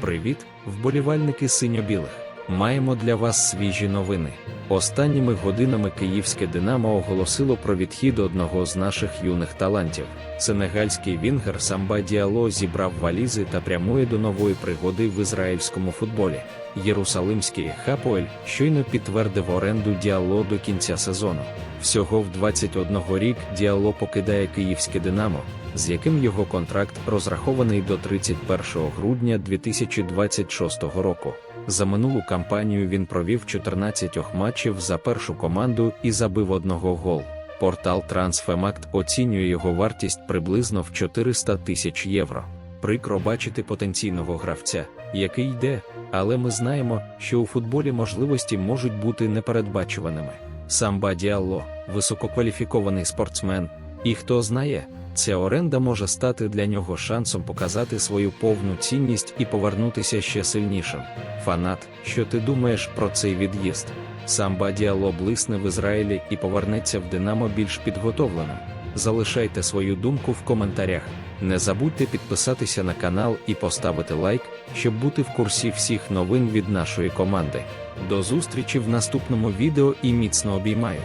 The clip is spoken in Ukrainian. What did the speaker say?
Привіт, вболівальники синьо-білих. Маємо для вас свіжі новини. Останніми годинами київське Динамо оголосило про відхід одного з наших юних талантів. Сенегальський вінгер Самба Діало зібрав валізи та прямує до нової пригоди в ізраїльському футболі. Єрусалимський Хапоель щойно підтвердив оренду Діало до кінця сезону. Всього в 21 рік Діало покидає київське Динамо, з яким його контракт розрахований до 31 грудня 2026 року. За минулу кампанію він провів 14 матчів за першу команду і забив одного гол. Портал Transfermarkt оцінює його вартість приблизно в 400 тисяч євро. Прикро бачити потенційного гравця, який йде, але ми знаємо, що у футболі можливості можуть бути непередбачуваними. Самба Діалло – висококваліфікований спортсмен, і хто знає, ця оренда може стати для нього шансом показати свою повну цінність і повернутися ще сильнішим. Фанат, що ти думаєш про цей від'їзд? Самба Діало блисне в Ізраїлі і повернеться в Динамо більш підготовленим. Залишайте свою думку в коментарях. Не забудьте підписатися на канал і поставити лайк, щоб бути в курсі всіх новин від нашої команди. До зустрічі в наступному відео і міцно обіймаю.